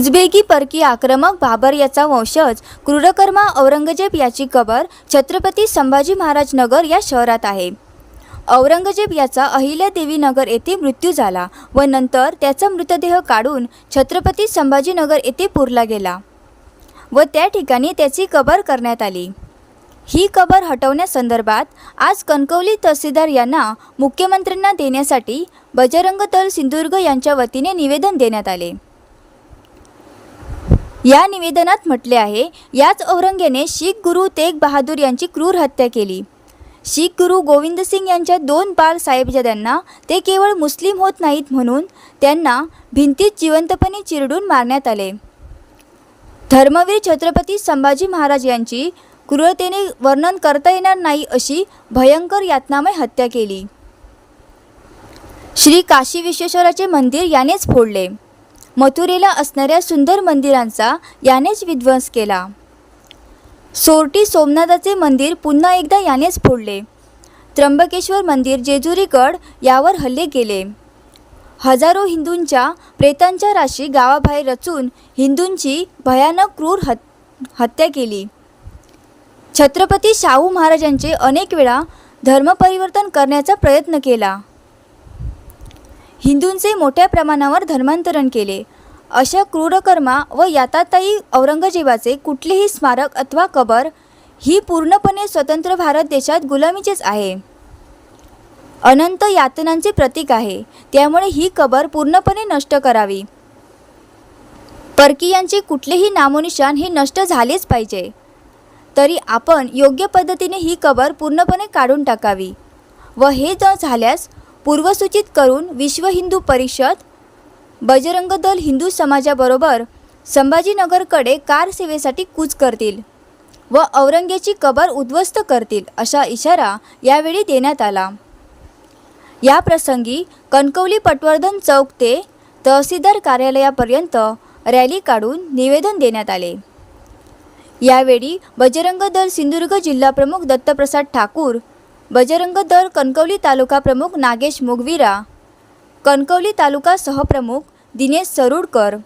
उझबेकी परकी आक्रमक बाबर याचा वंशज क्रूरकर्मा औरंगजेब याची कबर छत्रपती संभाजी महाराज नगर या शहरात आहे. औरंगजेब याचा अहिल्यादेवी नगर येथे मृत्यू झाला व नंतर त्याचा मृतदेह काढून छत्रपती संभाजीनगर येथे पुरला गेला व त्या ठिकाणी त्याची कबर करण्यात आली. ही कबर हटवण्यासंदर्भात आज कणकवली तहसीलदार यांना मुख्यमंत्र्यांना देण्यासाठी बजरंग दल सिंधुदुर्ग यांच्या वतीने निवेदन देण्यात आले. या निवेदनात म्हटले आहे याच औरंगेने शीख गुरु तेग बहादूर यांची क्रूर हत्या केली. शीख गुरु गोविंद सिंग यांच्या दोन बाल साहेबजाद्यांना ते केवळ मुस्लिम होत नाहीत म्हणून त्यांना भिंतीत जिवंतपणे चिरडून मारण्यात आले. धर्मवीर छत्रपती संभाजी महाराज यांची क्रूरतेने वर्णन करता येणार नाही अशी भयंकर यातनामय हत्या केली. श्री काशी विश्वेश्वराचे मंदिर यानेच फोडले. मथुरेला असणाऱ्या सुंदर मंदिरांचा यानेच विध्वंस केला. सोरटी सोमनाथाचे मंदिर पुन्हा एकदा यानेच फोडले. त्र्यंबकेश्वर मंदिर जेजुरीगड यावर हल्ले केले. हजारो हिंदूंच्या प्रेतांच्या राशी गावाबाहेर रचून हिंदूंची भयानक क्रूर हत हत्या केली. छत्रपती शाहू महाराजांचे अनेक वेळा धर्मपरिवर्तन करण्याचा प्रयत्न केला. हिंदूंचे मोठ्या प्रमाणावर धर्मांतरण केले. अशा क्रूरकर्मा व याताताई औरंगजेबाचे कुठलेही स्मारक अथवा कबर ही पूर्णपणे स्वतंत्र भारत देशात गुलामीचेच आहे. अनंत यातनांचे प्रतीक आहे. त्यामुळे ही कबर पूर्णपणे नष्ट करावी. परकीयांचे कुठलेही नामोनिशान हे नष्ट झालेच पाहिजे. तरी आपण योग्य पद्धतीने ही कबर पूर्णपणे काढून टाकावी. व हे न झाल्यास पूर्वसूचित करून विश्व हिंदू परिषद बजरंग दल हिंदू समाजाबरोबर संभाजीनगरकडे कार सेवेसाठी कूच करतील व औरंगेची कबर उद्ध्वस्त करतील असा इशारा यावेळी देण्यात आला. या प्रसंगी कणकवली पटवर्धन चौक ते तहसीलदार कार्यालयापर्यंत रॅली काढून निवेदन देण्यात आले. यावेळी बजरंग दल सिंधुदुर्ग जिल्हाप्रमुख दत्तप्रसाद ठाकूर बजरंग दल कणकवली तालुका प्रमुख नागेश मुगवीरा कणकवली तालुका सहप्रमुख दिनेश सरुडकर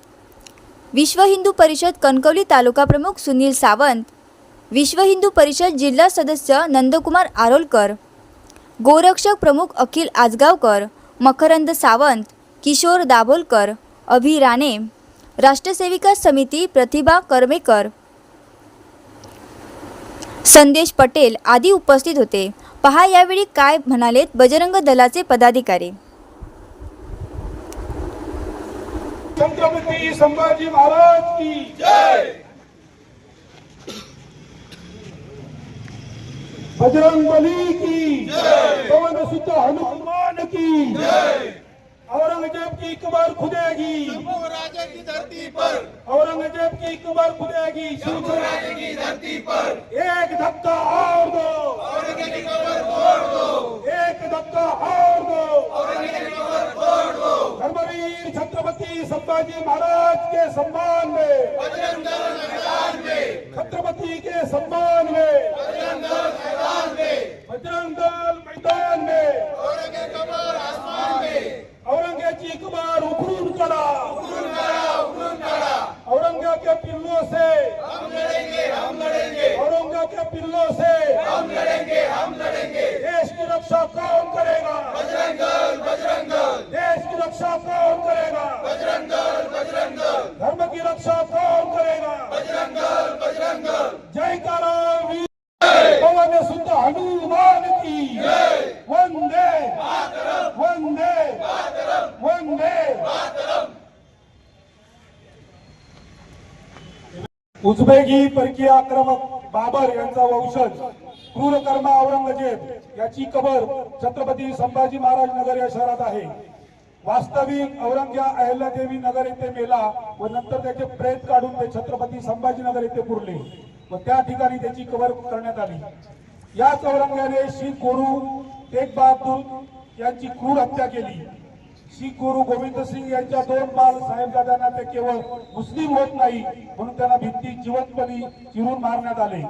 विश्व हिंदू परिषद कणकवली तालुका प्रमुख सुनील सावंत विश्व हिंदू परिषद जिल्हा सदस्य नंदकुमार आरोलकर गोरक्षक प्रमुख अखिल आजगावकर मकरंद सावंत किशोर दाभोलकर अभि राणे राष्ट्रसेविका समिती प्रतिभा करमेकर संदेश पटेल आदी उपस्थित होते. पहा यावेळी काय म्हणालेत बजरंग दलाचे पदाधिकारी. छत्रपती संभाजी महाराज की जय! बजरंग बली की जय! पवन सुत हनुमान की जय! औरंगजेब की कबर खुदेगी। राजे की धरती पर। औरंगजेब की कबर खुदेगी। राजे की धरती पर। एक धक्का और दो। औरंगजेब की कबर तोड़ दो। एक धक्का और दो। औरंगजेब की कबर तोड़ दो। धर्मवीर छत्रपति संभाजी महाराज के सम्मान में। बजरंग दल मैदान में। छत्रपति के सम्मान में बजरंग दल मैदान में बजरंग दल मैदान में औरंगजेब की कबर आसमान में औरंगजेब कबार उखरून करा उखरून करा उखरून करा औरंगजेब के पिल्लों से हम लड़ेंगे हम लड़ेंगे औरंगजेब के पिल्लों से हम लड़ेंगे हम लड़ेंगे देश की रक्षा कौन करेगा? बजरंग दल बजरंग दल देश की रक्षा कौन करेगा? बजरंग दल बजरंग दल धर्म की रक्षा कौन करेगा? बजरंग दल बजरंग दल जय। कारा वीर पवन सुत हनुमान की। वंदे। वंदे। वंदे। उझबेकी परकीय आक्रमक बाबर यांचा वंशज। क्रूरकर्मा औरंगजेब याची कबर छत्रपती संभाजी महाराज नगर या शहरात आहे. वास्तविक औरंग्या अहिल्यादेवी नगर येथे मेला व नंतर त्याचे प्रेत काढून ते छत्रपती संभाजीनगर येथे पुरले व त्या ठिकाणी त्याची कबर करण्यात आली. याच औरंग्याने शीख गुरु तेग बहादूर यांची क्रूर हत्या केली. शीख गुरु गोविंद सिंग यांच्या दोन बाल साहेबजाद्यांना ते केवळ मुस्लिम होत नाही म्हणून त्यांना भिंती जिवंतपणी चिरून मारण्यात आले.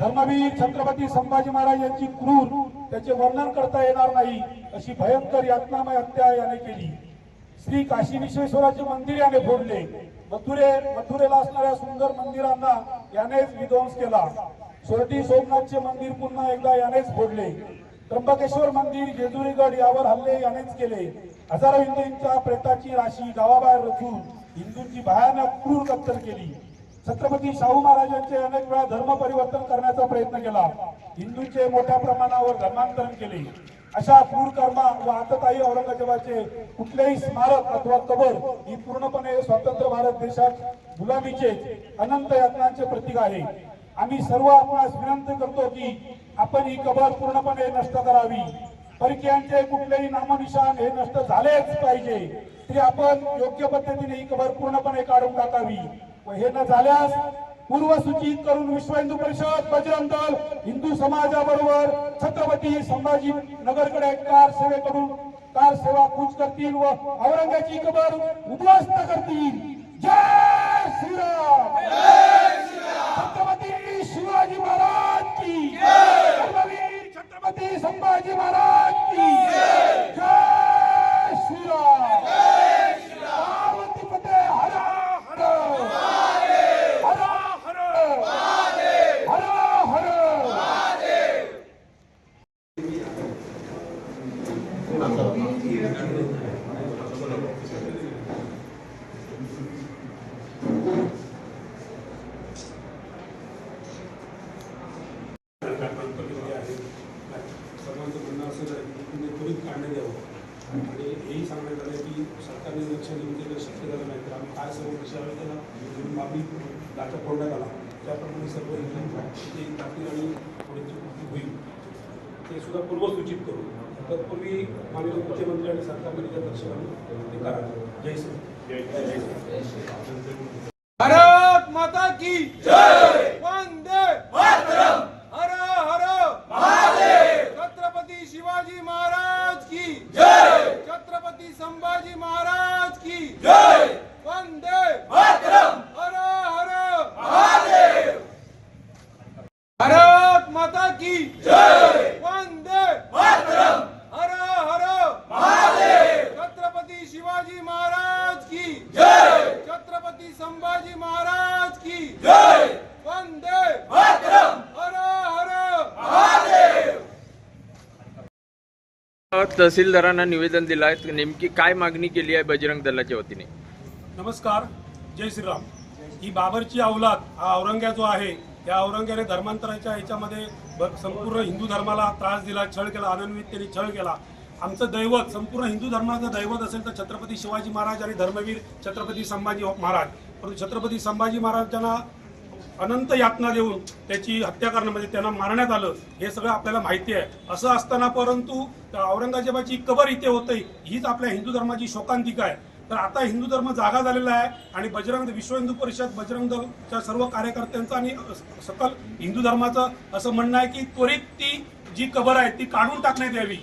धर्मवीर छत्रपती संभाजी महाराज यांची क्रूर त्याचे वर्णन करता येणार नाही अशी भयंकर यातनामय हत्या याने केली. श्री काशी विश्वेश्वराचे मंदिर याने फोडले. मथुरे मथुरेला असणाऱ्या सुंदर मंदिरांना यानेच विध्वंस केला. सोरटी सोमनाथचे मंदिर पुन्हा एकदा यानेच फोडले. त्र्यंबकेश्वर मंदिर जेजुरीगड यावर हल्ले यानेच केले. हजारो हिंदूंच्या प्रेताची राशी गावाबाहेर रचून हिंदूंची भयानक क्रूर कत्तल केली. छत्रपती शाहू महाराजांचे अनेक वेळा धर्म परिवर्तन करण्याचा प्रयत्न केला. हिंदूंचे मोठ्या प्रमाणावर धर्मांतरण केले. अशा क्रूर कर्मा व आतताई औरंगजेबाचे कुठलेही स्मारक अथवा कबर ही पूर्णपणे स्वतंत्र भारत देशात गुलामीचे अनंत यातनांचे प्रतीक आहे. आम्ही सर्व आपणास विनंती करतो की आपण ही कबर पूर्णपणे नष्ट करावी. परकीयांचे कुठलेही नामनिशान हे नष्ट झालेच पाहिजे. तरी आपण योग्य पद्धतीने ही कबर पूर्णपणे काढून टाकावी. व हे न झाल्यास पूर्वसूचित करून विश्व हिंदू परिषद बजरंग दल हिंदू समाजाबरोबर छत्रपती संभाजी नगरकडे कार सेवेकडून कार सेवा कूच करतील व औरंगाची कबर उद्ध्वस्त करतील. जय श्रीराम! छत्रपती शिवाजी महाराज की छत्रपती संभाजी महाराज की जय श्रीराम पार्वती पते हर हर हर हर हर हर केलेली आहे सर्वांचं म्हणणं असं आहे की तुम्ही त्वरित काढण्यात यावं आणि हेही सांगण्यात आलं की सरकारने लक्ष देऊन ते जर शक्य झालं नाही. तर आम्ही काय सर्व विषयावर त्याला डाटा फोडण्यात आला त्याप्रमाणे सर्व ते आणि कृती होईल ते सुद्धा पूर्वसूचित करू. तत्पूर्वी माननीय मुख्यमंत्री आणि सरकारने घालून ते करा. जय श्री भारत माता की जय वंदे मातरम हर हर महादेव छत्रपती शिवाजी महाराज की जय छत्रपती संभाजी महाराज की जय वंदे मातरम हर हर महादेव भारत माता की जय वंदे मातरम! हर हर महादेव! छत्रपती शिवाजी महाराज की जय! छत्रपती संभाजी महाराज की जय! वंदे मातरम! हर हर महादेव! तहसीलदारांना निवेदन दिलं आहे नेमकी काय मागणी केली आहे बजरंग दलाच्या वतीने? नमस्कार जय श्रीराम. ही बाबरची अवलाद हा औरंग्या जो आहे या औरंग्याने धर्मांतराच्या ह्याच्यामध्ये संपूर्ण हिंदू धर्माला त्रास दिला छळ केला अनन्विततेने छळ केला. आमचं दैवत संपूर्ण हिंदू धर्माचं दैवत असेल तर छत्रपती शिवाजी महाराज आणि धर्मवीर छत्रपती संभाजी महाराज. परंतु छत्रपती संभाजी महाराजांना अनंत यातना देऊन त्याची हत्या करणं म्हणजे त्यांना मारण्यात आलं हे सगळं आपल्याला माहिती आहे. असं असताना परंतु औरंगजेबाची कबर इथे होते हीच आपल्या हिंदू धर्माची शोकांतिका आहे. तर आता हिंदू धर्म जागा झालेला आहे आणि बजरंग विश्व हिंदू परिषद बजरंग दलच्या सर्व कार्यकर्त्यांचं आणि सकल हिंदू धर्माचं असं म्हणणं आहे की त्वरित ती जी कबर आहे ती काढून टाकण्यात यावी.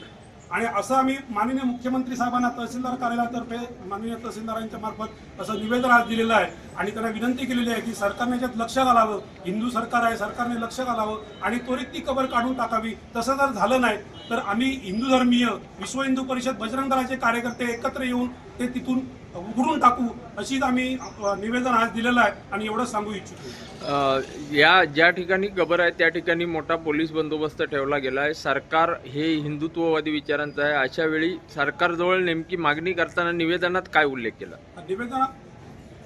आणि असं आम्ही माननीय मुख्यमंत्री साहेबांना तहसीलदार कार्यालयातर्फे माननीय तहसीलदारांच्या मार्फत असं निवेदन आज दिलेलं आहे. आणि त्यांना विनंती केलेली आहे की सरकारने याच्यात लक्ष घालावं. हिंदू सरकार आहे सरकारने लक्ष घालावं आणि त्वरित ती कबर काढून टाकावी. तसं जर झालं नाही तर आम्ही हिंदू धर्मीय विश्व हिंदू परिषद बजरंग दलाचे कार्यकर्ते एकत्र येऊन ते तिथून उघडून टाकू अशीच आम्ही निवेदन आज दिलेलं आहे आणि एवढंच सांगू इच्छितो. अ, या ज्या ठिकाणी कबर आहे त्या ठिकाणी मोठा पोलीस बंदोबस्त ठेवला गेला आहे. सरकार हे हिंदुत्ववादी विचारांचं आहे. अशा वेळी सरकारजवळ नेमकी मागणी करताना निवेदनात काय उल्लेख केला? निवेदन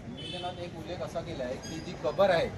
निवेदनात एक उल्लेख असा केला आहे की जी कबर आहे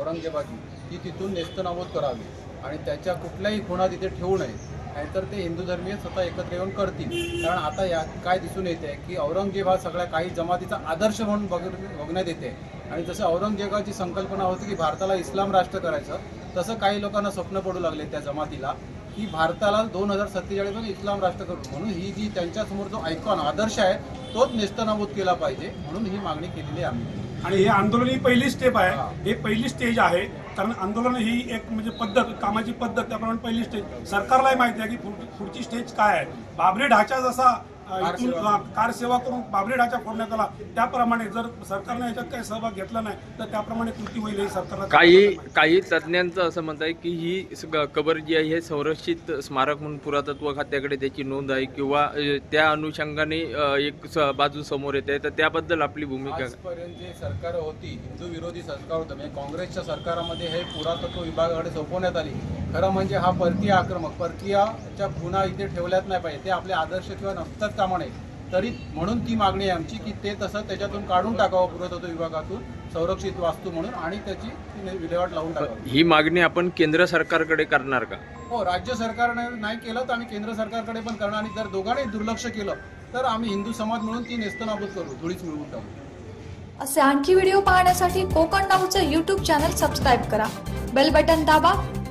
औरंगजेबाची ती तिथून नेस्तनाबूत करावी. आणि त्याच्या कुठल्याही खुणा तिथे ठेवू नये. नाहीतर ते हिंदू धर्मीय स्वतः एकत्र येऊन करतील. कारण आता या काय दिसून येते की औरंगजेब हा सगळ्या काही जमातीचा आदर्श म्हणून बघ बघण्यात येते. आणि जसं औरंगजेबाची संकल्पना होती की भारताला इस्लाम राष्ट्र करायचं तसं काही लोकांना स्वप्न पडू लागले त्या जमातीला की भारताला दोन हजार सत्तेचाळीस इस्लाम राष्ट्र करू. म्हणून ही जी त्यांच्यासमोर जो आयकॉन आदर्श आहे तोच नेस्तनाबूत केला पाहिजे म्हणून ही मागणी केलेली आहे आम्ही. आणि हे आंदोलन ही पहिली स्टेप. आहे. हे. पहिली स्टेज आहे. कारण आंदोलन ही एक म्हणजे पद्धत कामाची पद्धत त्याप्रमाणे पहिली स्टेज सरकारलाही माहिती आहे की पुढ- पुढची स्टेज काय आहे. बाबरी ढाचा जसा इथून कार सेवा करून. बाबरी ढाचा फोडण्यात आला. त्याप्रमाणे जर सरकारने याच्यात काही सहभाग घेतला नाही तर त्याप्रमाणे कृती होईल हे सरकारला काही काही तज्ज्ञांचं असं मत आहे की ही कबर जी आहे हे संरक्षित स्मारक म्हणून पुरातत्व खात्याकडे त्याची नोंद आहे किंवा त्या अनुषंगाने एक स- बाजू समोर येते. तर त्याबद्दल आपली भूमिका जे सरकार होती हिंदू विरोधी सरकार होतं म्हणजे काँग्रेसच्या सरकारामध्ये हे पुरातत्व विभागाकडे सोपवण्यात आली. खरं म्हणजे हा परकीय आक्रमक परकीयाच्या खुणा इथे ठेवल्यात नाही पाहिजे. ते आपले आदर्श किंवा नसतात कामा नये तरी म्हणून ती मागणी आहे आमची की ते तसं त्याच्यातून काढून टाकावं पुरातत्व विभागातून संरक्षित वास्तू म्हणून आणि त्याची विल्हेवाट लावून टाकावी. ही मागणी आपण केंद्र सरकारकडे करणार का? हो राज्य सरकारने नाही केलं तर आम्ही केंद्र सरकारकडे पण करणार आणि जर दोघांनी दुर्लक्ष केलं तर आम्ही हिंदू समाज म्हणून ती नेस्तनाबूत करू धुळीच मिळवून टाकू. असे आणखी व्हिडिओ पाहण्यासाठी कोकण नाऊचं यूट्यूब चॅनल सबस्क्राईब करा. बेल बटन दाबा